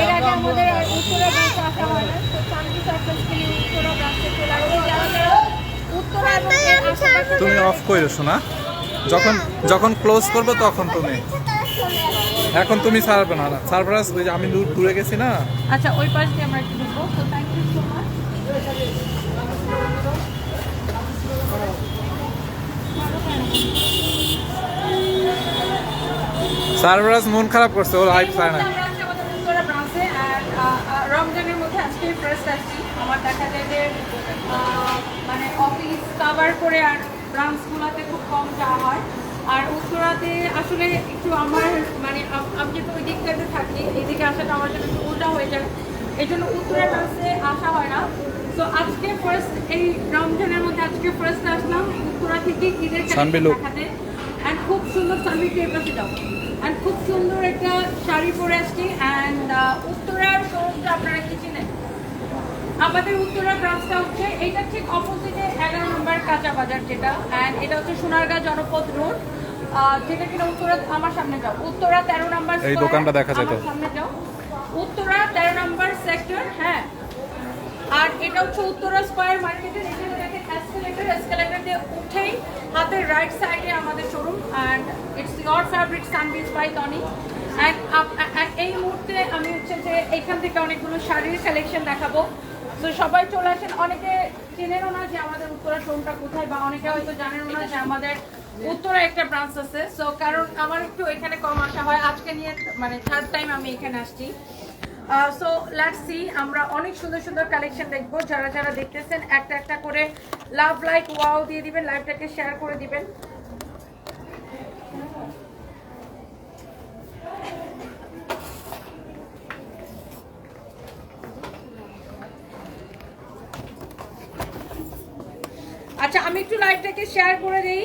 এর আগে আমাদের উত্তরা ব্রাঞ্চে আসা হয় না তো চান্দি সার্কাসকে উত্তরা ব্রাঞ্চে চলে আসছে যারা যারা উত্তরা এবং এর আশেপাশে তুমি অফ করে শোনা যখন যখন ক্লোজ করব তখন তুমি। এখন তুমি ছাড়বে না সারপ্রাইজ ওই যে আমি দূর দূরে গেছি না। আচ্ছা ওই পাশ দিয়ে আমরা একটু ঢুকবো। তো thank you so much surprise মন খারাপ করছে ওর লাইফ চায় না আমরা আছি আমাদের উত্তরা ব্রাঞ্চে আর রমজানের মধ্যে আজকে ফার্স্ট আসছি। আমার দেখা যায় যে মানে অফিস কভার করে আর ব্রাঞ্চগুলোতে খুব কম যাওয়া হয়। আর উত্তরাতে আসলে একটু আমার মানে আমি যেহেতু ওই দিকটাতে থাকি এইদিকে আসাটা আমার জন্য একটু উল্টা হয়ে যায়। এই জন্য উত্তরা ব্রাঞ্চে আসা হয় না। তো আজকে ফার্স্ট এই রমজানের মধ্যে আজকে ফার্স্ট আসলাম। উত্তরা থেকে ঈদের। দেখাতে অ্যান্ড খুব সুন্দর সানবিকে এর অ্যান্ড খুব সুন্দর একটা শাড়ি পরে আসছি। অ্যান্ড উত্তরার শোরুমটা আপনারা কি চিনেন? আমাদের উত্তরা ব্রাঞ্চটা হচ্ছে এইটা ঠিক অপোজিটে এগারো নম্বর কাঁচা বাজার যেটা। অ্যান্ড এটা হচ্ছে সোনারগাঁ জনপদ রোড। যেটা কিনা উত্তরা আমার সামনে যাও। উত্তরা তেরো নম্বর এই দোকানটা দেখা যায় তো। সামনে যাও। উত্তরা তেরো নম্বর সেক্টর হ্যাঁ। আর এটা হচ্ছে উত্তরা স্কয়ার মার্কেটের এসকেলেটর এসকেলেটর দিয়ে উঠেই হাতের রাইট সাইডে আমাদের showroom and it's your favourite সানবিজ by Tony এই মুহূর্তে আমি হচ্ছে যে এখান থেকে অনেকগুলো শাড়ির কালেকশন দেখাবো। তো সবাই চলে আসেন। অনেকে চেনেনও না যে আমাদের উত্তরা শোরুমটা কোথায়, বা অনেকে হয়তো জানেনও না যে আমাদের উত্তরা একটা ব্রাঞ্চ আছে। সো কারণ আমার একটু এখানে কম আসা হয়। আজকে নিয়ে মানে থার্ড টাইম আমি এখানে আসছি। সো লেটস সি আমরা অনেক সুন্দর সুন্দর কালেকশন দেখব। যারা যারা দেখতেছেন, একটা একটা করে লাভ লাইক ওয়াও দিয়ে দিবেন লাইভটাকে শেয়ার করে দিবেন। আচ্ছা আমি একটু লাইভটাকে শেয়ার করে দিই।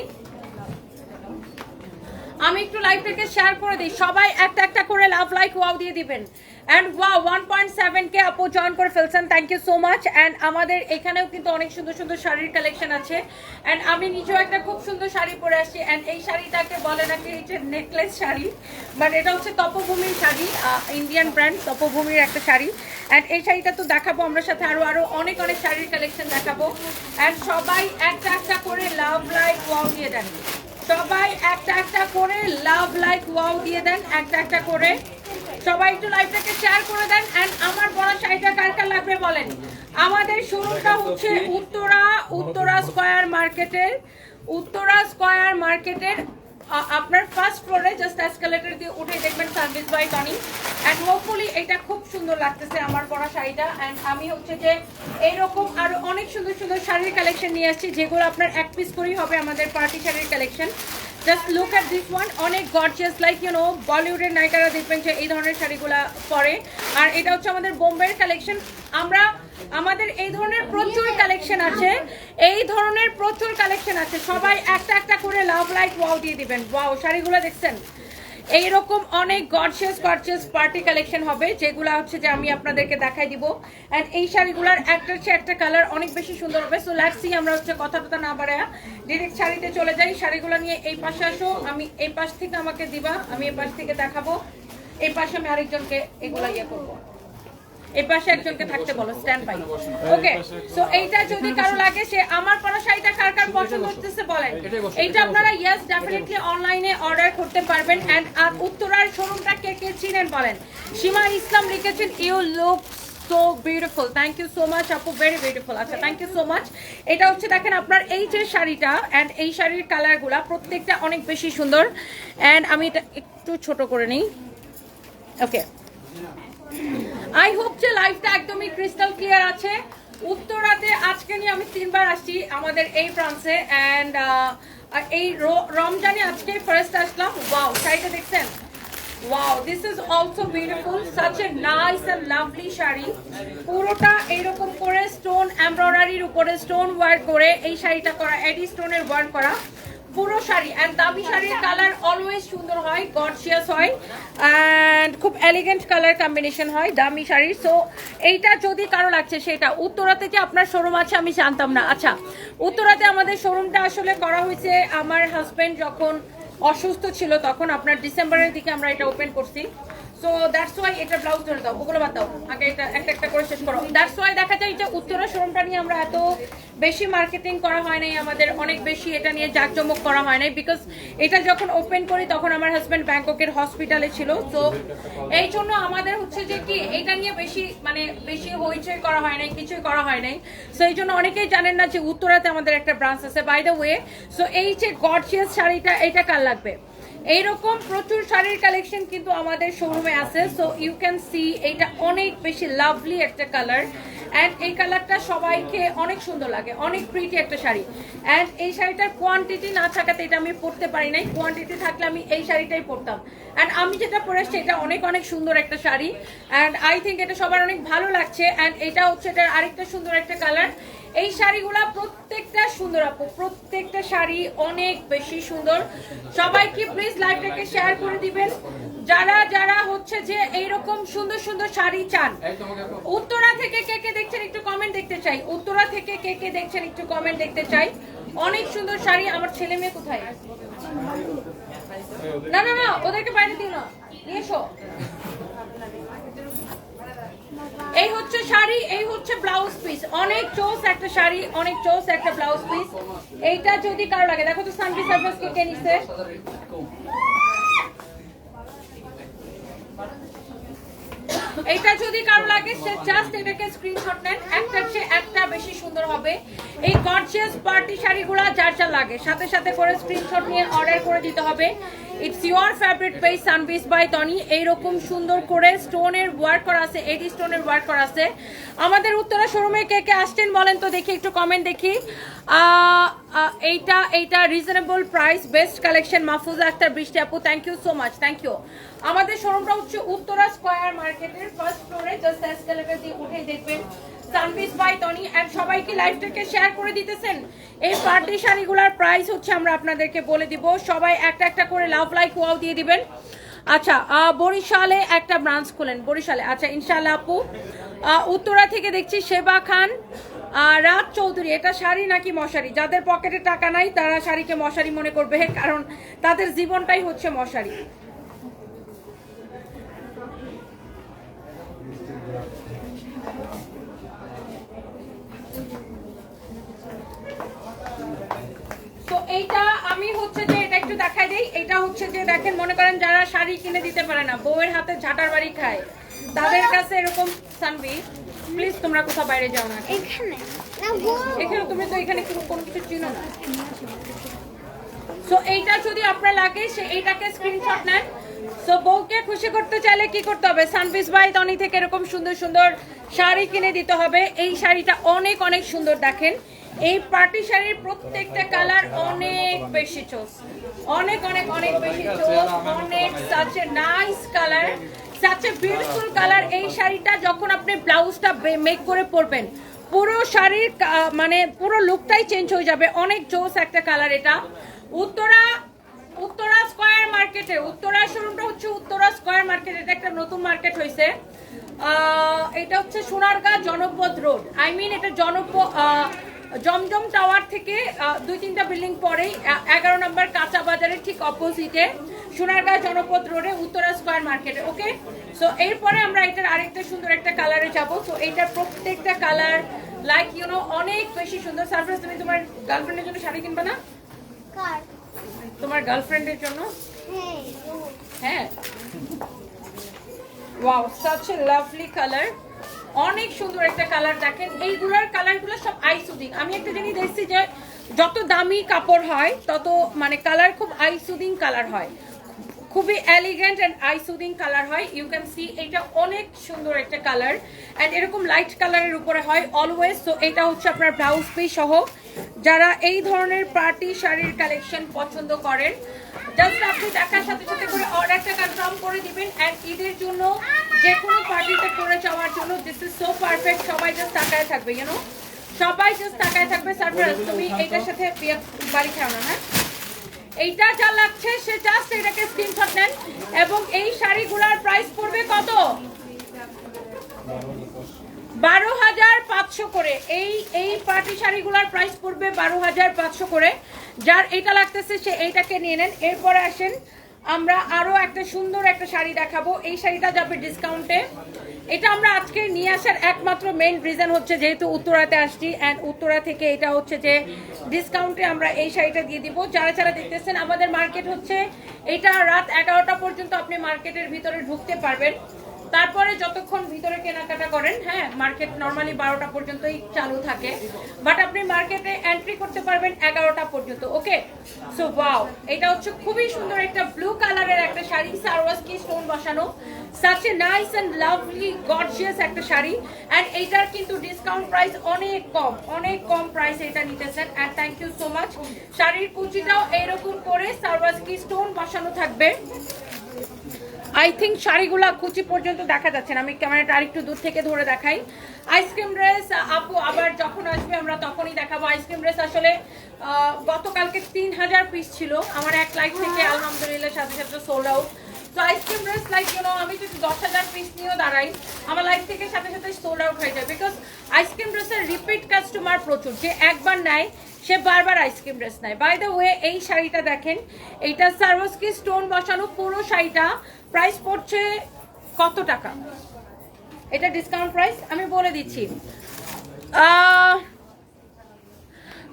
আমি একটু লাইভটাকে শেয়ার করে দিই। সবাই একটা একটা করে লাভ লাইক ওয়াও দিয়ে দিবেন। অ্যান্ড ওয়া ওয়ান পয়েন্ট সেভেন কে আপু জয়েন করে ফেলছেন thank you so much and আমাদের এখানেও কিন্তু অনেক সুন্দর সুন্দর শাড়ির কালেকশন আছে। অ্যান্ড আমি নিজেও একটা খুব সুন্দর শাড়ি পরে আসছি। অ্যান্ড এই শাড়িটাকে বলে নাকি হচ্ছে নেকলেস শাড়ি বাট এটা হচ্ছে তপভূমির শাড়ি ইন্ডিয়ান ব্র্যান্ড তপভূমির একটা শাড়ি। অ্যান্ড এই শাড়িটা তো দেখাবো, আমরা সাথে আরও আরও অনেক অনেক শাড়ির কালেকশন দেখাবো। অ্যান্ড সবাই একটা একটা করে লাভ লাইক ওয়াও দিয়ে দেন। সবাই একটা একটা করে লাভ লাইক ওয়াও দিয়ে দেন, একটা একটা করে। সবাই একটু লাইভটাকে শেয়ার করে দেন এন্ড আমার বড় শাড়িটা কার কার লাগবে বলেন? আমাদের শোরুমটা হচ্ছে উত্তরা উত্তরা স্কয়ার মার্কেটের উত্তরা স্কয়ার মার্কেটের আপনার ফার্স্ট ফ্লোরে জাস্ট এসকালেটর দিয়ে উঠে দেখবেন service by Tony and hopefully এটা খুব সুন্দর লাগতেছে আমার পরা শাড়িটা। অ্যান্ড আমি হচ্ছে যে এইরকম আরও অনেক সুন্দর সুন্দর শাড়ির কালেকশন নিয়ে আসছি, যেগুলো আপনার এক পিস করেই হবে আমাদের পার্টি শাড়ির collection just look at this one অনেক গর্জিয়াস লাইক ইউ নো বলিউডের নায়িকারা দেখবেন যে এই ধরনের শাড়িগুলা পরে। আর এটা হচ্ছে আমাদের বোম্বের কালেকশন আমরা, আমাদের এই ধরনের প্রচুর কালেকশন আছে। এই ধরনের প্রচুর কালেকশন আছে। সবাই একটা একটা করে লাভ লাইক ওয়াও দিয়ে দিবেন। ওয়াও শাড়িগুলো দেখছেন? এইরকম অনেক গর্জিয়াস গর্জিয়াস পার্টি কালেকশন হবে, যেগুলো হচ্ছে যে আমি আপনাদেরকে দেখাই দিব। এন্ড এই শাড়িগুলোর একটা চেয়ে একটা কালার অনেক বেশি সুন্দর হবে। সো লেটস সি আমরা হচ্ছে কথা টথা না বাড়ায় ডিরেক্ট শাড়িতে চলে যাই। শাড়িগুলো নিয়ে এই পাশে আসো। আমি এই পাশ থেকে আমাকে দিবা, আমি এই পাশ থেকে দেখাবো। এই পাশে আমি আরেকজনকে এগুলো ইয়ে করব। এই পাশে একজনকে থাকতে বলো স্ট্যান্ড বাই ওকে সো এইটা যদি কারও লাগে, সে আমার পরা শাড়িটা কার কার পছন্দ হচ্ছে বলেন। এইটা আপনারা ইয়েস ডেফিনেটলি অনলাইনে অর্ডার করতে পারবেন। এন্ড আর উত্তরার শোরুমটা কে কে চিনেন বলেন? সীমা ইসলাম লিখেছেন you look so beautiful thank you so much আপু ভেরি বিউটিফুল আচ্ছা থ্যাংক ইউ সো মাচ এটা হচ্ছে, দেখেন, আপনার এই যে শাড়িটা অ্যান্ড এই শাড়ির কালারগুলা প্রত্যেকটা অনেক বেশি সুন্দর। অ্যান্ড আমি এটা একটু ছোট করে নিই। ওকে আই হোপ যে লাইফটা একদমই ক্রিস্টাল ক্লিয়ার আছে। উত্তরাতে আজকে নিয়ে আমি তিনবার আসছি আমাদের এই ব্রাঞ্চে অ্যান্ড এই রমজানে আজকে ফার্স্ট আসলাম। ওয়াও শাড়িটা দেখছেন? Wow this is also beautiful such a nice and lovely sari. পুরোটা এইরকম করে স্টোন এমব্রয়ডারির উপরে স্টোন ওয়ার্ক করে এই শাড়িটা করা এডি স্টোনের ওয়ার্ক করা। পুরো শাড়ি অ্যান্ড দামি শাড়ির কালার অলওয়েজ সুন্দর হয় গডশিয়াস হয় অ্যান্ড খুব এলিগেন্ট কালার কম্বিনেশন হয়, দামি শাড়ির সো এইটা যদি কারও লাগছে, সেটা উত্তরাতে যে আপনার শোরুম আছে, আমি জানতাম না। আচ্ছা উত্তরাতে আমাদের শোরুমটা আসলে করা হয়েছে, আমার হাজব্যান্ড যখন অসুস্থ ছিল তখন, আপনার ডিসেম্বরের দিকে আমরা এটা ওপেন করছি। সো দ্যাটস ওয়াই এটা ব্লাউজ ধরে দাও, ওগুলো বাদ দাও। আগে এটা একটা একটা করে শেষ করো। দ্যাটস ওয়াই দেখা যায় যে উত্তরা শোরুমটা নিয়ে আমরা এত বেশি মার্কেটিং করা হয় নাই, আমাদের অনেক বেশি এটা নিয়ে জাঁকজমক করা হয় নাই বিকজ এটা যখন ওপেন করি, তখন আমার হাজব্যান্ড ব্যাংককের হসপিটালে ছিল। তো এই জন্য আমাদের হচ্ছে যে কি, এটা নিয়ে বেশি মানে বেশি হইচই করা হয় নাই, কিছুই করা হয় নাই। সো এই জন্য অনেকেই জানেন না যে উত্তরাতে আমাদের একটা ব্রাঞ্চ আছে বাই দ্য ওয়ে সো এই যে গডশিয়াস শাড়িটা, এটা কার লাগবে? এইরকম প্রচুর শাড়ির কালেকশন কিন্তু আমাদের শোরুমে আছে। সো ইউ ক্যান সি এইটা অনেক বেশি লাভলি একটা কালার অ্যান্ড এই কালারটা সবাইকে অনেক সুন্দর লাগে, অনেক প্রিটি একটা শাড়ি। অ্যান্ড এই শাড়িটার কোয়ান্টিটি না থাকাতে এটা আমি পরতে পারি নাই। কোয়ান্টিটি থাকলে আমি এই শাড়িটাই পরতাম। অ্যান্ড আমি যেটা পরে এসছি এটা অনেক অনেক সুন্দর একটা শাড়ি। অ্যান্ড আই থিঙ্ক এটা সবার অনেক ভালো লাগছে। অ্যান্ড এটা হচ্ছে এটার আরেকটা সুন্দর একটা কালার এই শাড়িগুলা প্রত্যেকটা সুন্দর আপু প্রত্যেকটা শাড়ি অনেক বেশি সুন্দর। সবাইকে প্লিজ লাইভটাকে শেয়ার করে দিবেন। যারা যারা হচ্ছে যে এইরকম সুন্দর সুন্দর শাড়ি চান উত্তরা থেকে কে কে দেখছেন একটু কমেন্ট দেখতে চাই। উত্তরা থেকে কে কে দেখছেন একটু কমেন্ট দেখতে চাই। অনেক সুন্দর শাড়ি আমার ছেলে মেয়ে কোথায়? না না না ওদেরকে বাইরে দিও না। নিয়ে এসো। এই হচ্ছে শাড়ি, এই হচ্ছে ব্লাউজ পিস অনেক চোস একটা শাড়ি, অনেক চোস একটা ব্লাউজ পিস এইটা যদি কারও লাগে, দেখো তো সানভি সার্ভিস কে নিছে? এটা যদি কারও লাগে জাস্ট এটাকে স্ক্রিনশট নেন। একটা চেয়ে একটা বেশি সুন্দর হবে। এই গর্জিয়াস পার্টি শাড়িগুলো যার যা লাগে। সাথে সাথে করে স্ক্রিনশট নিয়ে অর্ডার করে দিতে হবে। ইটস ইউর ফেভারিট পেজ সানবিস বাই টনি এইরকম সুন্দর করে স্টোনের ওয়ার্ক করা আছে, এডি স্টোনের ওয়ার্ক করা আছে। আমাদের উত্তরা শোরুমে কে কে আসছেন বলেন তো দেখি, একটু কমেন্ট দেখি। এইটা এইটা reasonable price best collection Mahfuza Akter, Brishti আপু thank you so much thank you আমাদের শোরুমটা হচ্ছে উত্তরা স্কয়ার মার্কেটের ফার্স্ট ফ্লোরে জাস্ট এসকেলেটর দিয়ে উঠে দেখবেন। সানপিস বাই টনি এন্ড সবাইকে লাইভটাকে শেয়ার করে দিতেছেন? এই পার্টি শাড়িগুলোর প্রাইস হচ্ছে আমরা আপনাদেরকে বলে দিব। সবাই একটা একটা করে লাভ লাইক ওয়াও দিয়ে দিবেন। আচ্ছা বরিশালে একটা ব্রাঞ্চ খুলেন, বরিশালে। আচ্ছা ইনশাল্লাহ আপু উত্তরা থেকে দেখছি সেবা খান রাত চৌধুরী, এটা শাড়ি নাকি মশারি? যাদের পকেটে টাকা নাই, তারা শাড়িকে মশারি মনে করবে, কারণ তাদের জীবনটাই হচ্ছে মশারি। এইটা আমি হচ্ছে যে, এটা একটু দেখাই দেই। এটা হচ্ছে যে, দেখেন, মনে করেন যারা শাড়ি কিনে দিতে পারে না, বউয়ের হাতে ঝাঁটার বাড়ি খায়, তাদের কাছে এরকম সানবি প্লিজ তোমরা কোথাও বাইরে যাও না এখানে। এখানে তুমি তো এখানে কোনো কিছু চিনো না। সো এইটা যদি আপনার লাগে সে এইটাকে স্ক্রিনশট নেন। সো বউকে খুশি করতে চাইলে কি করতে হবে? সানপিস বাই তনি থেকে এরকম সুন্দর সুন্দর শাড়ি কিনে দিতে হবে। এই শাড়িটা অনেক অনেক সুন্দর দেখেন। এই পার্টি শাড়ির প্রত্যেকটা কালার অনেক বেশি চোস অনেক অনেক অনেক বেশি চোস অনেক such a nice colour such a beautiful colour এই শাড়িটা যখন আপনি ব্লাউজটা মেক করে পরবেন, পুরো শাড়ির মানে পুরো লুকটাই চেঞ্জ হয়ে যাবে। অনেক জোস একটা কালার এটা। উত্তরা উত্তরা স্কয়ার মার্কেটে উত্তরা শোরুমটা হচ্ছে উত্তরা স্কয়ার মার্কেট এটা একটা নতুন মার্কেট হয়েছে। এটা হচ্ছে সোনারগাঁ জনপদ রোড আই মিন এটা জনপদ জমজম টাওয়ার থেকে দুই তিনটা বিল্ডিং পরেই এগারো নম্বর কাঁচা বাজারের ঠিক অপোজিটে সোনারগাঁ জনপদ রোডে উত্তরা স্কয়ার মার্কেটে ওকে? সো এরপরে আমরা এটার আরেকটা সুন্দর একটা কালারে যাব। তো এটার প্রত্যেকটা কালার লাইক ইউনো অনেক বেশি সুন্দর। সারপ্রাইজ তুমি তোমার গার্লফ্রেন্ডের জন্য শাড়ি কিনবে না? তোমার গার্লফ্রেন্ডের জন্য? হ্যাঁ হ্যাঁ। Wow such a lovely colour অনেক সুন্দর একটা কালার দেখেন। এইগুলোর কালারগুলো সব আই সুদিং আমি একটা জিনিস দেখছি যে যত দামি কাপড় হয় তত মানে কালার খুব আই সুদিং কালার হয়। খুবই elegant and eye soothing colour হয়। ইউ ক্যান সি এটা অনেক সুন্দর একটা কালার অ্যান্ড এরকম লাইট কালারের উপরে হয় অলওয়েজ তো এটা হচ্ছে আপনার ব্লাউজ পিস সহ। যারা এই ধরনের পার্টি শাড়ির কালেকশন পছন্দ করেন জাস্ট আপনি দেখার সাথে সাথে করে অর্ডারটা কনফার্ম করে দিবেন। অ্যান্ড ঈদের জন্য যে কোনো পার্টিতে করে যাওয়ার জন্য দিস ইজ সো পারফেক্ট সবাই জাস্ট তাকায় থাকবে ইউনো সবাই জাস্ট তাকায় থাকবে। সারপ্রাইজ তুমি এইটার সাথে বাড়ি খাও না হ্যাঁ? এইটা যা লাগছে সে জাস্ট এটাকে স্ক্রিনশট নেন এবং এই শাড়িগুলোর প্রাইস পড়বে কত? বারো হাজার পাঁচশো করে। এই এই পার্টি শাড়িগুলোর প্রাইস পড়বে বারো হাজার পাঁচশো করে। যার এটা লাগতেছে, সে এইটাকে নিয়ে নেন। এরপরে আসেন, আমরা আরও একটা সুন্দর একটা শাড়ি দেখাবো। এই শাড়িটা যাবে ডিসকাউন্টে এটা আমরা আজকে নিয়ে আসার একমাত্র মেন রিজন হচ্ছে যেহেতু উত্তরাতে আসছি অ্যান্ড উত্তরা থেকে এটা হচ্ছে যে ডিসকাউন্টে আমরা এই শাড়িটা দিয়ে দিব। যারা যারা দেখতেছেন, আমাদের মার্কেট হচ্ছে এটা রাত এগারোটা পর্যন্ত আপনি মার্কেটের ভিতরে ঢুকতে পারবেন। তারপরে যতক্ষণ ভিতরে কেনাকাটা করেন হ্যাঁ মার্কেট নর্মালি বারোটা পর্যন্তই চালু থাকে। বাট আপনি মার্কেটে এন্ট্রি করতে পারবেন এগারোটা পর্যন্ত ওকে সো ওয়াও এটা হচ্ছে খুবই সুন্দর একটা ব্লু কালারের একটা শাড়ি সারওয়াস কি স্টোন বসানো। Such a nice and lovely gorgeous একটা শাড়ি। এন্ড এইটার কিন্তু ডিসকাউন্ট প্রাইস অনেক কম অনেক কম প্রাইস এটা নিতেছেন। And thank you so much শাড়ির কুচিটাও এইরকম করে সারওয়াস কি স্টোন বসানো থাকবে। আই থিঙ্ক শাড়িগুলা কুচি পর্যন্ত দেখা যাচ্ছে না। আমি ক্যামেরাটা আরেকটু দূর থেকে ধরে দেখাই। আইসক্রিম ড্রেস আপু আবার যখন আসবে আমরা তখনই দেখাবো। আইসক্রিম ড্রেস আসলে গতকালকে তিন হাজার পিস ছিল। আমার এক লাইক থেকে আলহামদুলিল্লাহ সাথে সাথে সোল্ড আউট তো ice cream dress like you know আমি যদি দশ হাজার পিস নিয়েও দাঁড়াই আমার লাইফ থেকে সাথে সাথে সোল্ড আউট হয়ে যায়। বিকজ আইসক্রিম ড্রেসের রিপিট কাস্টমার প্রচুর। যে একবার নেয় সে বারবার আইসক্রিম ড্রেস নেয়। বাই দ্য ওয়ে এই শাড়িটা দেখেন এইটা সার্ভাসকি স্টোন বসানো পুরো শাড়িটা। প্রাইস পড়ছে কত টাকা? এটা ডিসকাউন্ট প্রাইস আমি বলে দিচ্ছি।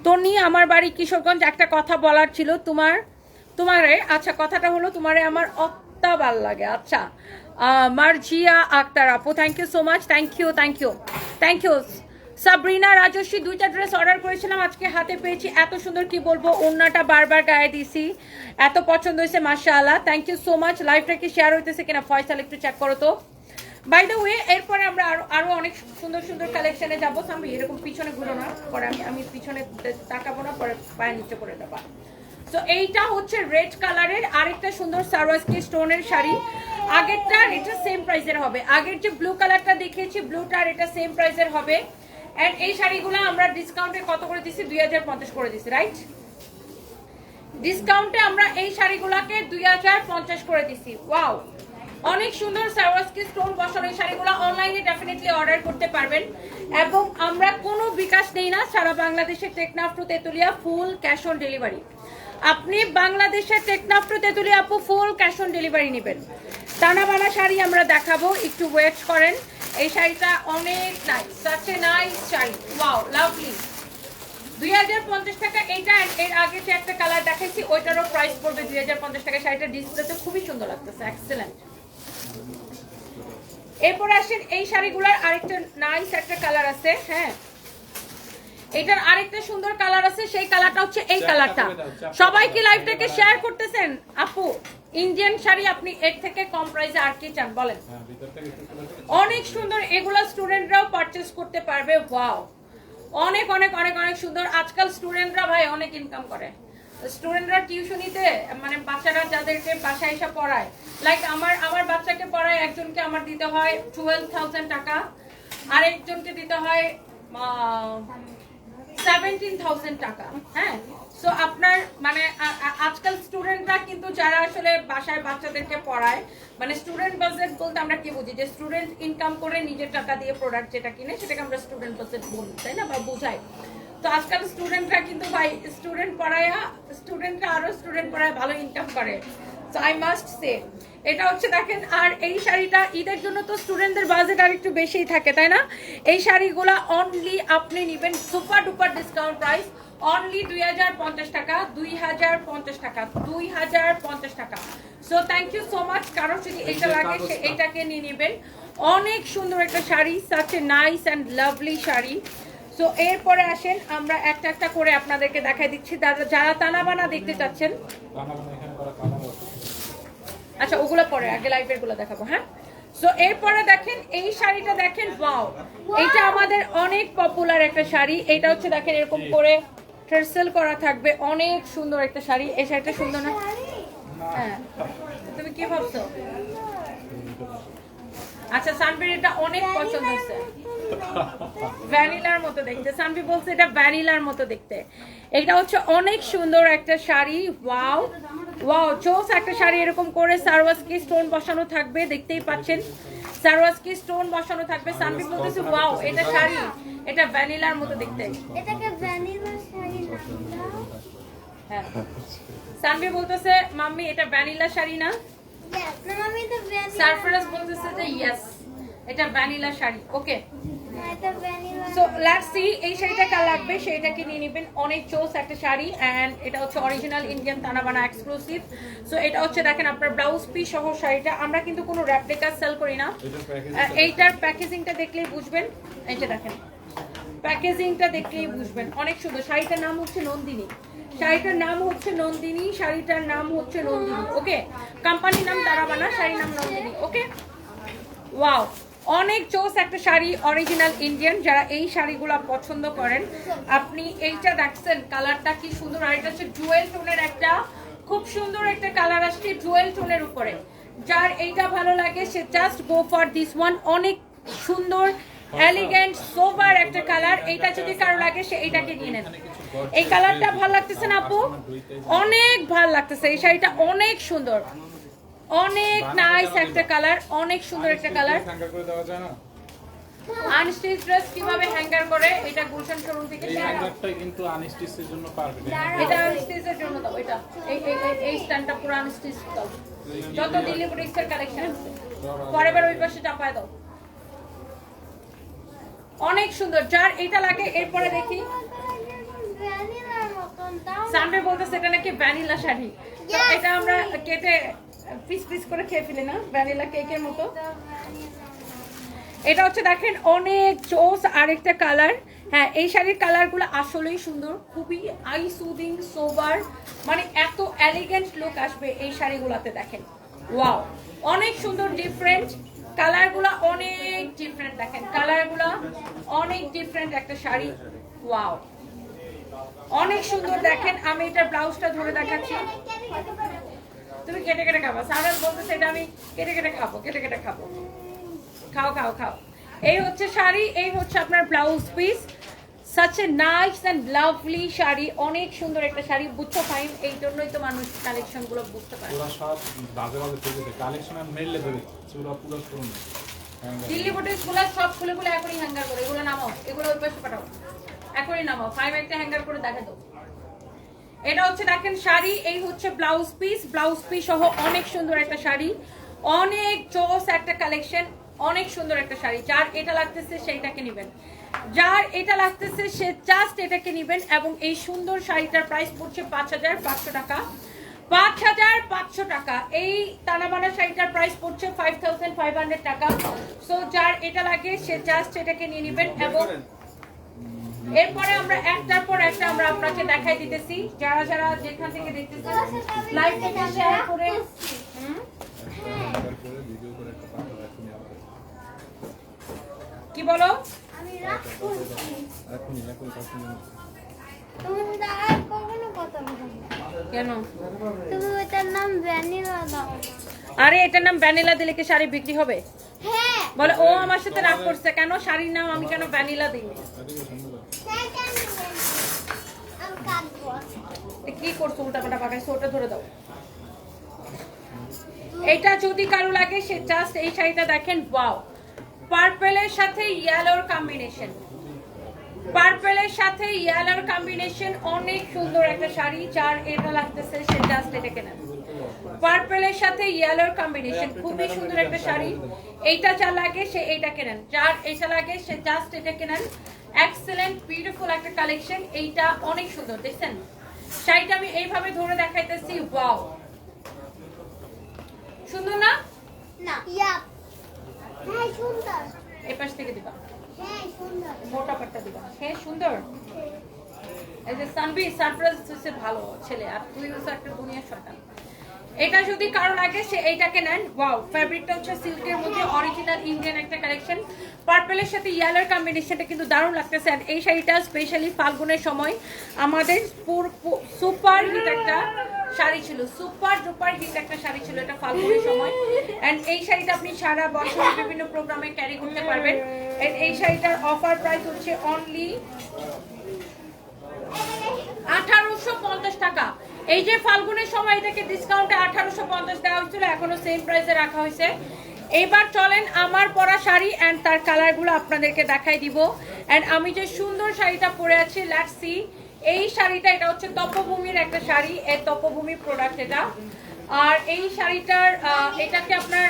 তনি আমার বাড়ি কিশোরগঞ্জ, একটা কথা বলার ছিল তোমার, তোমারে আচ্ছা কথাটা হলো তোমারে আমার অত্তা ভালো লাগে আচ্ছা। মার্জিয়া আক্তার আপু thank you so much thank you thank you thank you Sabrina Rajoshi দুইটা ড্রেস অর্ডার করেছিলাম, আজকে হাতে পেয়েছি। এত সুন্দর কি বলব, ওড়নাটা বারবার গায়ে দিছি। এত পছন্দ হয়েছে, মাশাআল্লাহ। থ্যাংক ইউ সো মাচ লাইভটা কি শেয়ার হইতেছে কিনা, ফয়সাল একটু চেক করো তো। বাই দ্য ওয়ে এরপরে আমরা আরও আরও অনেক সুন্দর সুন্দর কালেকশনে যাব। আমি এরকম পিছনে ঘুরো না। পরে আমি আমি পিছনে তাকাবো না, পরে পায়ের নিচে করে দেবা তো এইটা হচ্ছে রেড কালারের আরেকটা সুন্দর সারওয়াসকি স্টোনের শাড়ি। আগেরটা এটা সেম প্রাইসের হবে। আগের যে ব্লু কালারটা দেখিয়েছি ব্লুটা আর এটা সেম প্রাইসের হবে। এন্ড এই শাড়িগুলো আমরা ডিসকাউন্টে কত করে দিছি? দুই করে দিছি রাইট ডিসকাউন্টে আমরা এই শাড়িগুলোকে দুই হাজার পঞ্চাশ করে দিছি। ওয়াও অনেক সুন্দর সারওয়াসকি স্টোন বসানো এই শাড়িগুলো অনলাইনে ডেফিনেটলি অর্ডার করতে পারবেন। এবং আমরা কোনো বিকাশ নেই না, সারা বাংলাদেশের Teknaf to Tetulia full cash on delivery আপনি বাংলাদেশের টেকনাফ টু তেতুলিয়া আপু ফুল ক্যাশ অন ডেলিভারি নেবেন। টানা বানা শাড়ি আমরা দেখাবো, একটু ওয়েট করেন। এই শাড়িটা অনেক nice such a nice sari. Wow lovely দুই হাজার পঞ্চাশ টাকা এইটা এর আগে যে একটা কালার দেখাইছি ওইটারও প্রাইস পড়বে দুই হাজার পঞ্চাশ টাকা। শাড়িটা ডিসপ্লেতে খুবই সুন্দর লাগতেছে এক্সেলেন্ট এরপর আসেন এই শাড়িগুলোর আরেকটা নাইস একটা কালার আছে হ্যাঁ। এটার আরেকটা সুন্দর কালার আছে সেই কালারটা হচ্ছে এই কালারটা সবাই কি লাইভটাকে শেয়ার করতেছেন? আপু। ইন্ডিয়ান শাড়ি আপনি এর থেকে কম প্রাইসে আর কি চান বলেন? অনেক সুন্দর এগুলা স্টুডেন্টরাও পারচেজ করতে পারবে ওয়াও অনেক অনেক অনেক অনেক সুন্দর। আজকাল স্টুডেন্টরা ভাই অনেক ইনকাম করে। স্টুডেন্টরা টিউশনিতে মানে বাচ্চারা যাদেরকে বাসায় এসে পড়ায় লাইক আমার আমার বাচ্চাকে পড়ায় একজনকে আমার দিতে হয় টুয়েলভ থাউজেন্ড টাকা আরেকজনকে দিতে হয় সেভেন্টিন থাউজেন্ড টাকা হ্যাঁ? সো আপনার মানে আজকাল স্টুডেন্টরা কিন্তু যারা আসলে বাসায় বাচ্চাদেরকে পড়ায় মানে স্টুডেন্ট বাজেট বলতে আমরা কি বুঝি? যে স্টুডেন্ট ইনকাম করে নিজের টাকা দিয়ে প্রোডাক্ট যেটা কিনে, সেটাকে আমরা স্টুডেন্ট বাজেট বলি, তাই না? বা বোঝাই। তো আজকাল স্টুডেন্টরা কিন্তু ভাই স্টুডেন্ট পড়ায়া স্টুডেন্টরা আরও স্টুডেন্ট পড়ায়, ভালো ইনকাম করে। সো আই মাস্ট সে এটা হচ্ছে দেখেন, আর এই শাড়িটা ঈদের জন্য তো স্টুডেন্টদের বাজেট আর একটু বেশিই থাকে, তাই না? এই শাড়িগুলা অনলি আপনি নেবেন super duper discount price only দুই হাজার পঞ্চাশ টাকা দুই হাজার পঞ্চাশ টাকা দুই হাজার পঞ্চাশ টাকা। So thank you so much কারও যদি এটা লাগে সে এটাকে নিয়ে নেবেন। অনেক সুন্দর একটা sari such a nice and lovely sari. So এরপরে আসেন আমরা একটা একটা করে আপনাদেরকে দেখাই দিচ্ছি। যারা- যারা তানাবানা দেখতে চাচ্ছেন। আচ্ছা ওগুলো পরে আগে লাইভেরগুলো দেখাবো হ্যাঁ? সো এরপরে দেখেন এই শাড়িটা দেখেন ওয়াও এটা আমাদের অনেক পপুলার একটা শাড়ি। এটা হচ্ছে দেখেন এরকম করে টার্সেল করা থাকবে। অনেক সুন্দর একটা শাড়ি। এই শাড়িটা সুন্দর না? হ্যাঁ। তুমি কি ভাবছ? আচ্ছা সানবির এটা অনেক পছন্দ হয়েছে। ভ্যানিলার মতো দেখতে। বলছে এটা ভ্যানিলার মতো দেখতে। এটা হচ্ছে অনেক সুন্দর একটা শাড়ি। ওয়াও। ওয়াও চোস একটা শাড়ি এরকম করে স্টোন বসানো থাকবে, দেখতেই পাচ্ছেন। স্টোন বসানো থাকবে। বলতেছে, ওয়াও, এটা শাড়ি। এটা ভ্যানিলার মতো দেখতে। হ্যাঁ। সানভি বলতেছে মাম্মি এটা ভ্যানিলা শাড়ি না? সারফরাজ বলতেছে যে ইয়েস এটা ভ্যানিলা শাড়ি। ওকে না এটা ভ্যানিলা। সো লেটস সি এই শাড়িটা কার লাগবে? সেইটাকে নিয়ে নেবেন অনেক চোস একটা শাড়ি অ্যান্ড এটা হচ্ছে original Indian Tanabana exclusive so এটা হচ্ছে দেখেন আপনার ব্লাউজ পিস সহ শাড়িটা। আমরা কিন্তু কোনো র্যাপ্লিকা সেল করি না। এইটার প্যাকেজিংটা দেখলেই বুঝবেন। এইটা দেখেন। প্যাকেজিংটা দেখলেই বুঝবেন। অনেক সুন্দর। শাড়িটার নাম হচ্ছে নন্দিনী। শাড়িটার নাম হচ্ছে নন্দিনী, শাড়িটার নাম হচ্ছে নন্দিনী, ওকে? কোম্পানির নাম তারাবানা, শাড়ির নাম নন্দিনী, ওকে? ওয়াও! অনেক চোস একটা শাড়ি, অরিজিনাল ইন্ডিয়ান, যারা এই শাড়িগুলো পছন্দ করেন। আপনি এইটা দেখছেন, কালারটা কি সুন্দর। আর এটা হচ্ছে জুয়েল টোনের একটা, খুব সুন্দর একটা কালার আসছে জুয়েল টোনের উপরে। যার এইটা ভালো লাগে, সে just go for this one অনেক সুন্দর এলিগেন্ট সোবার একটা কালার এইটা যদি কারও লাগে সে এইটাকে নিয়ে নেন এই কালারটা ভালো লাগতেছে না আপু? অনেক ভালো লাগতেছে। এই শাড়িটা অনেক সুন্দর। অনেক নাইস একটা কালার অনেক সুন্দর একটা কালার আনস্টিচ ড্রেস কীভাবে হ্যাঙ্গার করে এটা গুলশান শোরুম থেকে এই হ্যাঙ্গারটা কিন্তু আনস্টিচের জন্য পারফেক্ট এটা আনস্টিচের জন্য দাও এটা। এই এই এই- স্ট্যান্ডটা পুরো আনস্টিচ দাও যত দিল্লি বুটিক্সের কালেকশন আছে। পরের বার ওই পাশে চাপায় দাও। অনেক সুন্দর। যার এটা লাগে এরপরে দেখি। সানডে বলতেছে এটা নাকি ভ্যানিলা শাড়ি। তো এটা আমরা কেটে পিস পিস করে খেয়ে ফেলি না? ভ্যানিলা কেকের মতো। এটা হচ্ছে দেখেন অনেক চোস আরেকটা কালার। হ্যাঁ এই শাড়ির কালারগুলো আসলেই সুন্দর খুবই আই সুদিং সোবার মানে এত এলিগেন্ট লুক আসবে এই শাড়িগুলোতে দেখেন। ওয়াও অনেক সুন্দর ডিফারেন্ট কালারগুলো অনেক ডিফারেন্ট দেখেন। কালারগুলো অনেক ডিফারেন্ট একটা শাড়ি। ওয়াও অনেক সুন্দর দেখেন। আমি এটা ব্লাউজটা ধরে দেখাচ্ছি। তুমি কেটে কেটে খাব। সারাল বলতেছে এটা আমি কেটে কেটে খাব, কেটে কেটে খাব। খাও খাও খাও। এই হচ্ছে শাড়ি, এই হচ্ছে আপনার blouse piece such a nice and lovely sari অনেক সুন্দর একটা শাড়ি বুঝছ ফাইন এই জন্যই তো মানুষ কালেকশনগুলো বুঝতে পারে। ওরা সব বাজে বাজে থেকে কালেকশন আর মেললে ধরে ওরা পুরো করুন দিল্লি বুটিকগুলো সব খুলে খুলে এখনই হ্যাঙ্গার করে। এগুলো নামাও এগুলো ওই পাশে পাঠাও। এখনই নামাও ফাইভ একটা হ্যাঙ্গার করে দেখা দাও। এটা হচ্ছে দেখেন শাড়ি এই হচ্ছে ব্লাউজ পিস ব্লাউজ পিস সহ অনেক সুন্দর একটা শাড়ি। অনেক জোস একটা কালেকশন অনেক সুন্দর একটা শাড়ি। যার এটা লাগতেছে সেইটাকে নেবেন। যার এটা লাগতেছে সে জাস্ট এটাকে নেবেন এবং এই সুন্দর শাড়িটার প্রাইস পড়ছে পাঁচ হাজার পাঁচশো টাকা। পাঁচ হাজার পাঁচশো টাকা। এই তানাবানা শাড়িটার প্রাইস পড়ছে ফাইভ থাউজেন্ড ফাইভ হান্ড্রেড টাকা। সো যার এটা লাগে সে জাস্ট এটাকে নিয়ে নেবেন এবং এরপরে আমরা একটার পর একটা আমরা আপনাকে দেখাই দিতেছি। যারা যারা যেখান থেকে দেখতেছেন শেয়ার করে আবার কি বলো? কেন? তুমি ওটার নাম ভ্যানিলা দাও আরে এটার নাম ভ্যানিলা দিলে কি শাড়ি বিক্রি হবে? বলে ও আমার সাথে রাগ করছে। কেন শাড়ির নাম আমি কেন ভ্যানিলা দিই? কি করছ উল্টাপাল্টা পাকাইছো? ওটা ধরে দাও। এটা যদি কারও লাগে সে জাস্ট এই শাড়িটা দেখেন ওয়াও পার্পেলের সাথে ইয়েলোর কম্বিনেশন পার্পেলের সাথে ইয়েলোর কম্বিনেশন অনেক সুন্দর একটা শাড়ি, যার এটা লাগতেছে, সে জাস্ট এটাকে নেন পার্পেলের সাথে ইয়েলোর কম্বিনেশন খুবই সুন্দর একটা শাড়ি। এইটা যা লাগে, সে এইটা কেনেন। যার এটা লাগে, সে জাস্ট এটা কেনেন। এক্সেলেন্ট বিউটিফুল একটা কালেকশন এইটা অনেক সুন্দর, দেখছেন? শাড়িটা আমি এইভাবে ধরে দেখাইতেছি ওয়াও সুন্দর না? না। এই পাশ থেকে দিবা। হ্যাঁ মোটা পাট্টা দিবা। হ্যাঁ সুন্দর? এই যে সানবি সারপ্রাইজ হচ্ছে ভালো ছেলে। আর তুই হচ্ছে একটা দুনিয়ার শয়তান। এটা যদি কারও লাগে সে এইটাকে নেন। ওয়াও ফ্যাব্রিকটা হচ্ছে সিল্কের মধ্যে অরিজিনাল ইন্ডিয়ান একটা কালেকশন পার্পেলের সাথে ইয়েলোর কম্বিনেশনটা কিন্তু দারুণ লাগতেছে। আর এই শাড়িটা স্পেশালি ফাল্গুনের সময় আমাদের সুপার হিট একটা শাড়ি ছিল। সুপার ডুপার হিট একটা শাড়ি ছিল, এটা ফাল্গুনের সময়। এন্ড এই শাড়িটা আপনি সারা বছর বিভিন্ন প্রোগ্রামে ক্যারি করতে পারবেন। এন্ড এই শাড়িটার অফার প্রাইস হচ্ছে অনলি আঠারোশো পঞ্চাশ টাকা। এই যে ফাল্গুনের সময় এটাকে ডিসকাউন্টে আঠারোশো পঞ্চাশ দেওয়া হয়েছিল, এখনও সেম প্রাইসে রাখা হয়েছে। এইবার চলেন আমার পরা শাড়ি অ্যান্ড তার কালারগুলো আপনাদেরকে দেখাই দিব। অ্যান্ড আমি যে সুন্দর শাড়িটা পরে আছি লেটস সি এই শাড়িটা এটা হচ্ছে তপভূমির একটা শাড়ি এর তপভূমি প্রোডাক্ট এটা। আর এই শাড়িটার এটাকে আপনার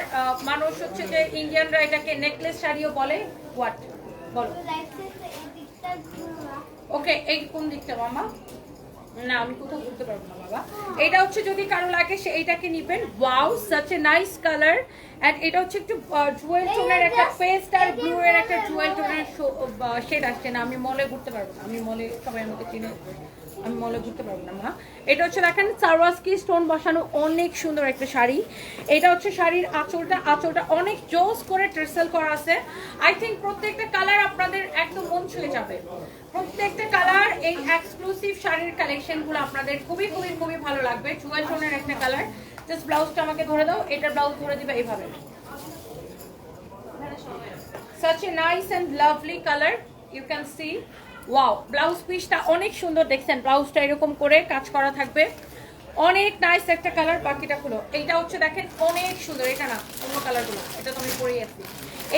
মানুষ হচ্ছে যে ইন্ডিয়ানরা এটাকে নেকলেস শাড়িও বলে। হোয়াট বলো। ওকে এই কোন দিকটা মামা? না, আমি কোথাও ঘুরতে পারব না, বাবা। এটা হচ্ছে যদি কারও লাগে, সে এইটাকে নিবেন। Wow such a nice colour and এটা হচ্ছে একটু জুয়েল টোনের একটা পেস্ট আর ব্লু এর একটা জুয়েল টোনের শেড আসছে না, আমি মলে ঘুরতে পারব না। আমি মলে সবাই আমাকে চিনে আমি মলে ঘুরতে পারব না, মা। এটা হচ্ছে দেখেন সারওয়াসকি স্টোন বসানো অনেক সুন্দর একটা শাড়ি। এটা হচ্ছে শাড়ির আঁচলটা। আঁচলটা অনেক জোস করে ট্রেসেল করা আছে। আই থিঙ্ক প্রত্যেকটা কালার আপনাদের একদম মন ছুঁয়ে যাবে। প্রত্যেকটা কালার এই এক্সক্লুসিভ শাড়ির কালেকশনগুলো আপনাদের খুবই খুবই খুবই ভালো লাগবে। চুয়াল টোনের একটা কালার। জাস্ট ব্লাউজটা আমাকে ধরে দাও। এটার ব্লাউজ ধরে দিবে এইভাবে। Such a nice and lovely color, you can see wow blouse পিসটা অনেক সুন্দর দেখছেন। ব্লাউজটা এরকম করে কাজ করা থাকবে। অনেক নাইস একটা কালার বাকিটা খুলো। এইটা হচ্ছে দেখেন, অনেক সুন্দর। এটা না, অন্য কালারগুলো এটা তো আমি পরে আছি।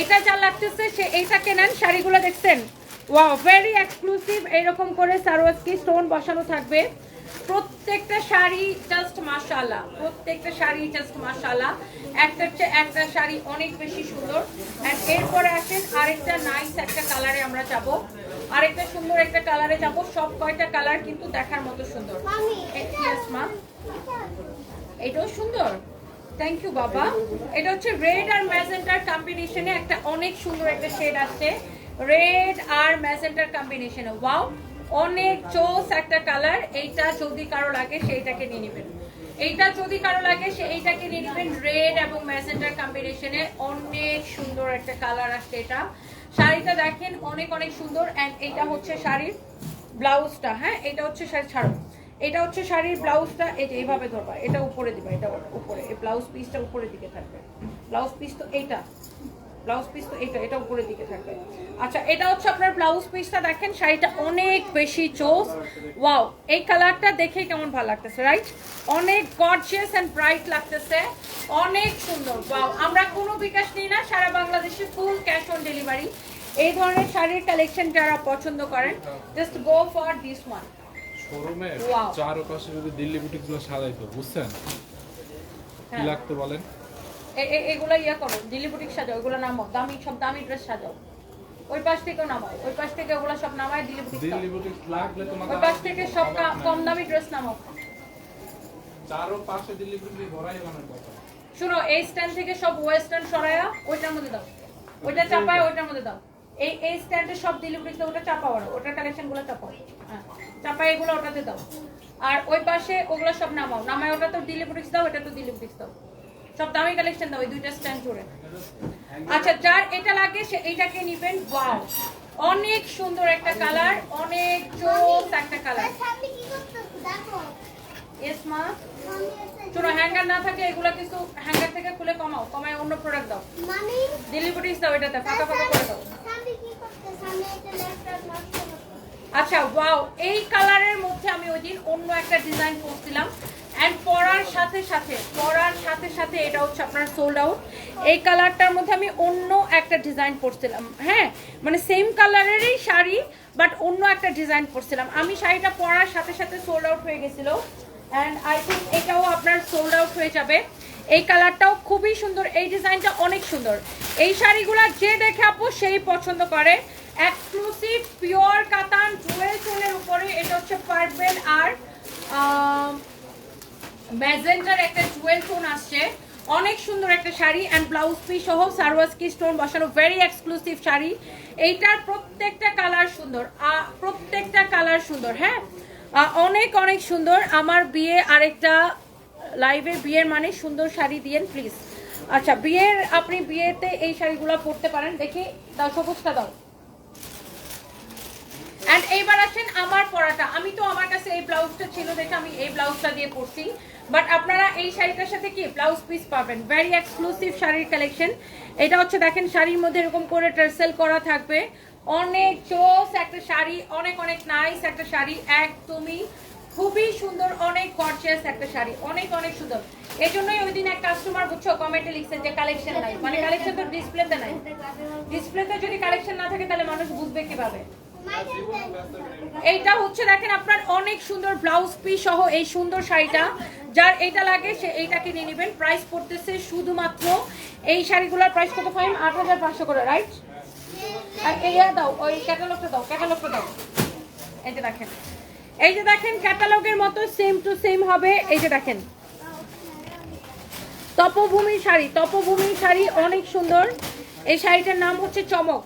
এটা যা লাগতেছে, সে এইটাকে নেন। শাড়িগুলো দেখছেন? ওয়াও ভেরি এক্সক্লুসিভ এরকম করে সারোয়াজকি স্টোন বসানো থাকবে। প্রত্যেকটা শাড়ি জাস্ট মাশাআল্লাহ। প্রত্যেকটা শাড়ি জাস্ট মাশাআল্লাহ। একটা চেয়ে একটা শাড়ি অনেক বেশি সুন্দর। এরপরে আসেন আরেকটা নাইস একটা কালারে আমরা যাব। আরেকটা সুন্দর একটা কালারে যাব। সব কয়টা কালার কিন্তু দেখার মতো সুন্দর। মা এটাও সুন্দর। থ্যাংক ইউ বাবা। এটা হচ্ছে রেড আর ম্যাজেন্টার কম্বিনেশনে একটা অনেক সুন্দর একটা শেড আসছে। রেড আর ম্যাজেন্টার কম্বিনেশনে ওয়াও অনেক চোস একটা কালার এইটা যদি কারও লাগে সেইটাকে নিয়ে নেবেন। এইটা যদি কারও লাগে সে এইটাকে নিয়ে নেবেন। রেড এবং ম্যাজেন্টার কম্বিনেশনে অনেক সুন্দর একটা কালার আসছে এটা। শাড়িটা দেখেন অনেক অনেক সুন্দর। অ্যান্ড এটা হচ্ছে শাড়ির ব্লাউজটা হ্যাঁ? এটা হচ্ছে শাড়ি, ছাড়ো। এটা হচ্ছে শাড়ির ব্লাউজটা এই যে এইভাবে ধরবা। এটা উপরে দিবা, এটা উপরে। এই ব্লাউজ পিসটা উপরে দিকে থাকবে। ব্লাউজ পিস তো এইটা ব্লাউজ পিস তো এইটা এটা উপরের দিকে থাকবে। আচ্ছা এটা হচ্ছে আপনার ব্লাউজ পিসটা দেখেন শাড়িটা অনেক বেশি চোস। ওয়াও এই কালারটা দেখে কেমন ভালো লাগতেছে রাইট অনেক গর্জিয়াস এন্ড ব্রাইট লাগতেছে। অনেক সুন্দর ওয়াও। আমরা কোনো বিকাশ নিই না সারা বাংলাদেশে ফুল ক্যাশ অন ডেলিভারি এই ধরনের শাড়ির কালেকশন যারা পছন্দ করেন just go for this one শোরুমে. চারপাশে যদি দিল্লি বুটিকগুলো সাজাইতো বুঝছেন? কি হ্যাঁ। লাগতো বলেন? এগুলো ইয়ে করো দিল্লি বুটিক সাজাও এগুলো নামাও দামি সব দামি ড্রেস সাজাও। ওই পাশ থেকেও নামাও ওই পাশ থেকে ওগুলো সব নামায় দিল্লি বুটিক দিল্লি বুটিক লাগলে তোমাকে ওই পাশ থেকে সব কম দামি ড্রেস নামাও। চারো পাশে দিল্লি বুটিক ভরাই বানার কথা। শুনো এই স্ট্যান্ড থেকে সব ওয়েস্টার্ন সরায়া ওইটার মধ্যে দাও। ওইটা চাপায় ওইটার মধ্যে দাও। এই এই স্ট্যান্ডে সব দিল্লি বুটিক ওটা চাপাও আর ওটার কালেকশনগুলো চাপাও। হ্যাঁ চাপায় এগুলো ওটাতে দাও। আর ওই পাশে ওগুলো সব নামাও নামায় ওটা তো দিল্লি বুটিক্স দাও এটা তো দিল্লি বুটিক্স দাও। সব দামি কালেকশন দাও ওই দুইটা স্ট্যান্ড জুড়ে। আচ্ছা যার এটা লাগে সে এইটাকে নিবেন ওয়াও অনেক সুন্দর একটা কালার অনেক চোখ একটা কালার এস মা হ্যাঙ্গার না থাকে এগুলো কিছু হ্যাঙ্গার থেকে খুলে কমাও কমায় অন্য প্রোডাক্ট দাও। দিল্লি বুটিক্স দাও এটাতে ফাঁকা ফাঁকা করে দাও। আচ্ছা ওয়াও এই কালারের মধ্যে আমি ওই দিন অন্য একটা ডিজাইন করছিলাম অ্যান্ড পরার সাথে সাথে, পরার সাথে সাথে এটা হচ্ছে আপনার সোল্ড আউট এই কালারটার মধ্যে আমি অন্য একটা ডিজাইন করছিলাম হ্যাঁ মানে সেম কালারেরই শাড়ি বাট অন্য একটা ডিজাইন করছিলাম আমি শাড়িটা পরার সাথে সাথে সোল্ড আউট হয়ে গেছিল। অ্যান্ড আই থিঙ্ক এটাও আপনার সোল্ড আউট হয়ে যাবে। এই কালারটাও খুবই সুন্দর, এই ডিজাইনটা অনেক সুন্দর। এই শাড়িগুলো যে দেখে আপু সেই পছন্দ করে। এক্সক্লুসিভ পিওর কাতান জুয়েল টোনের উপরে, এটা হচ্ছে পার্পেল আর ম্যাজেন্টার একটা জুয়েল টোন আসছে। অনেক সুন্দর একটা শাড়ি অ্যান্ড ব্লাউজ পিস সহ সারওয়াজকি স্টোন বসানো ভেরি এক্সক্লুসিভ শাড়ি। এইটার প্রত্যেকটা কালার সুন্দর প্রত্যেকটা কালার সুন্দর হ্যাঁ? অনেক অনেক সুন্দর। আমার বিয়ে আরেকটা লাইভে বিয়ের মানে সুন্দর শাড়ি দিয়েন প্লিজ আচ্ছা বিয়ের, আপনি বিয়েতে এই শাড়িগুলো পরতে পারেন। দেখি দাও সবুজটা দাও। অ্যান্ড এইবার আসেন আমার পরাটা আমি তো আমার কাছে এই ব্লাউজটা ছিল দেখে আমি এই ব্লাউজটা দিয়ে পরছি বাট আপনারা এই শাড়িটার সাথে কি ব্লাউজ পিস পাবেন? ভেরি এক্সক্লুসিভ শাড়ির কালেকশন এটা হচ্ছে দেখেন শাড়ির মধ্যে এরকম করে টার্সেল করা থাকবে। অনেক চোস একটা শাড়ি, অনেক অনেক নাইস একটা শাড়ি। একদমই খুবই সুন্দর, অনেক গর্জিয়াস একটা শাড়ি। অনেক অনেক সুন্দর। এই জন্যই ওই দিন এক কাস্টমার বুঝছ কমেন্টে লিখছে যে কালেকশন নাই। মানে কালেকশন তো ডিসপ্লেতে নাই। ডিসপ্লেতে যদি কালেকশন না থাকে তাহলে মানুষ বুঝবে কীভাবে? এইটা হচ্ছে দেখেন আপনার অনেক সুন্দর ব্লাউজ পিস সহ এই সুন্দর শাড়িটা। যার এটা লাগে, সে এইটা কিনে নেবেন। প্রাইস পড়তেছে শুধুমাত্র এই শাড়িগুলোর প্রাইস কত ফাইম আট হাজার পাঁচশো করে রাইট এইয়া দাও, ওই ক্যাটালগটা দাও ক্যাটালগটা দাও। এই যে দেখেন। এই যে দেখেন ক্যাটালগের মতো সেম টু সেম হবে। এই যে দেখেন। তপভূমির শাড়ি তপভূমির শাড়ি অনেক সুন্দর। এই শাড়িটার নাম হচ্ছে চমক।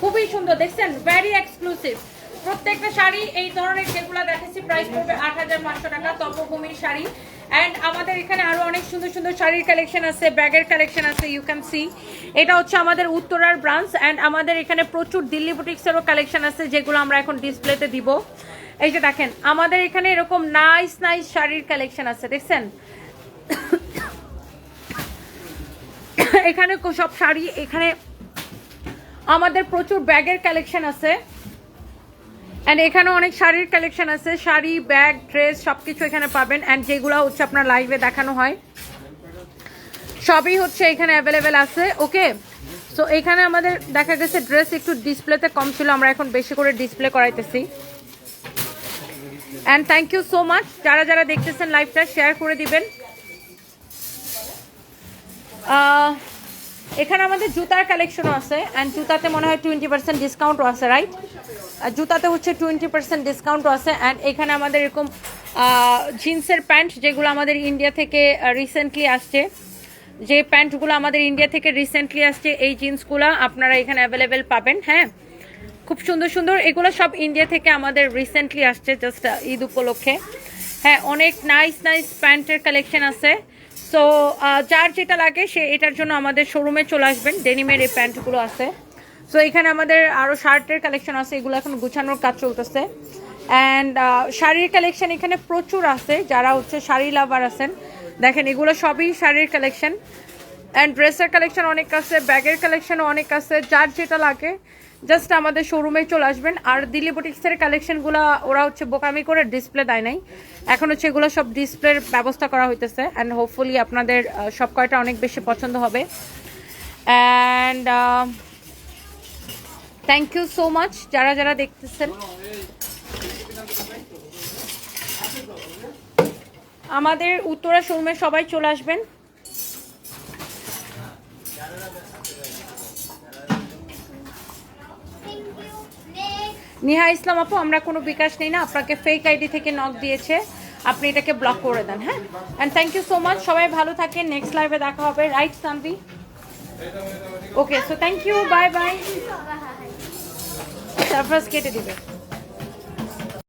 খুবই সুন্দর, দেখছেন? ভ্যারি এক্সক্লুসিভ প্রত্যেকটা শাড়ি এই ধরনের যেগুলো দেখেছি প্রাইস পড়বে আট হাজার পাঁচশো টাকা, তপভূমির শাড়ি। অ্যান্ড আমাদের এখানে আরও অনেক সুন্দর সুন্দর শাড়ির কালেকশন আছে, ব্যাগের কালেকশন আছে ইউ ক্যান সি এটা হচ্ছে আমাদের উত্তরার ব্রাঞ্চ অ্যান্ড আমাদের এখানে প্রচুর দিল্লি বুটিক্সেরও কালেকশন আছে, যেগুলো আমরা এখন ডিসপ্লেতে দিব। এই যে দেখেন, আমাদের এখানে এরকম নাইস নাইস শাড়ির কালেকশন আছে, দেখছেন? এখানে সব শাড়ি, এখানে আমাদের প্রচুর ব্যাগের কালেকশন আছে। অ্যান্ড এখানে অনেক শাড়ির কালেকশন আছে। শাড়ি, ব্যাগ ড্রেস সব কিছু এখানে পাবেন। অ্যান্ড যেগুলো হচ্ছে আপনার লাইভে দেখানো হয়। সবই হচ্ছে এখানে অ্যাভেলেবেল আছে। ওকে সো এখানে আমাদের দেখা গেছে ড্রেস একটু ডিসপ্লেতে কম ছিল। আমরা এখন বেশি করে display করাইতেছি। And thank you so much যারা যারা দেখতেছেন লাইভটা শেয়ার করে দিবেন। এখানে আমাদের জুতার কালেকশনও আছে অ্যান্ড জুতাতে মনে হয় টোয়েন্টি পার্সেন্ট ডিসকাউন্টও আছে রাইট জুতাতে হচ্ছে টোয়েন্টি পার্সেন্ট ডিসকাউন্টও আছে অ্যান্ড এখানে আমাদের এরকম জিন্সের প্যান্ট যেগুলো আমাদের ইন্ডিয়া থেকে রিসেন্টলি আসছে, যে প্যান্টগুলো আমাদের ইন্ডিয়া থেকে রিসেন্টলি আসছে, এই জিন্সগুলো আপনারা এখানে অ্যাভেলেবেল পাবেন হ্যাঁ? খুব সুন্দর সুন্দর, এগুলো সব ইন্ডিয়া থেকে আমাদের রিসেন্টলি আসছে জাস্ট ঈদ উপলক্ষে। হ্যাঁ অনেক নাইস নাইস প্যান্টের কালেকশন আছে। সো যার যেটা লাগে সে এটার জন্য আমাদের শোরুমে চলে আসবেন। ডেনিমের এই প্যান্টগুলো আছে। সো এখানে আমাদের আরও শার্টের কালেকশন আছে। এগুলো এখন গুছানোর কাজ চলতেছে। অ্যান্ড শাড়ির কালেকশন এখানে প্রচুর আছে। যারা হচ্ছে শাড়ি লাভার আছেন, দেখেন এগুলো সবই শাড়ির কালেকশন অ্যান্ড ড্রেসের কালেকশন অনেক আছে ব্যাগের কালেকশনও অনেক আছে। যার যেটা লাগে জাস্ট আমাদের শোরুমে চলে আসবেন। আর দিল্লি বুটিক্সের কালেকশনগুলো ওরা হচ্ছে বোকামি করে ডিসপ্লে দেয় নাই। এখন হচ্ছে এগুলো সব ডিসপ্লের ব্যবস্থা করা হইতেছে। অ্যান্ড হোপফুলি আপনাদের সব কয়টা অনেক বেশি পছন্দ হবে। And thank you so much যারা যারা দেখতেছেন। আমাদের উত্তরা শোরুমে সবাই চলে আসবেন। নিহা ইসলাম আপু আমরা কোনো বিকাশ নেই না আপনাকে ফেক আইডি থেকে নক দিয়েছে। আপনি এটাকে ব্লক করে দেন হ্যাঁ? And thank you so much সবাই ভালো থাকেন নেক্সট লাইভে দেখা হবে right সানবি okay so thank you bye bye surprise কেটে দিবে।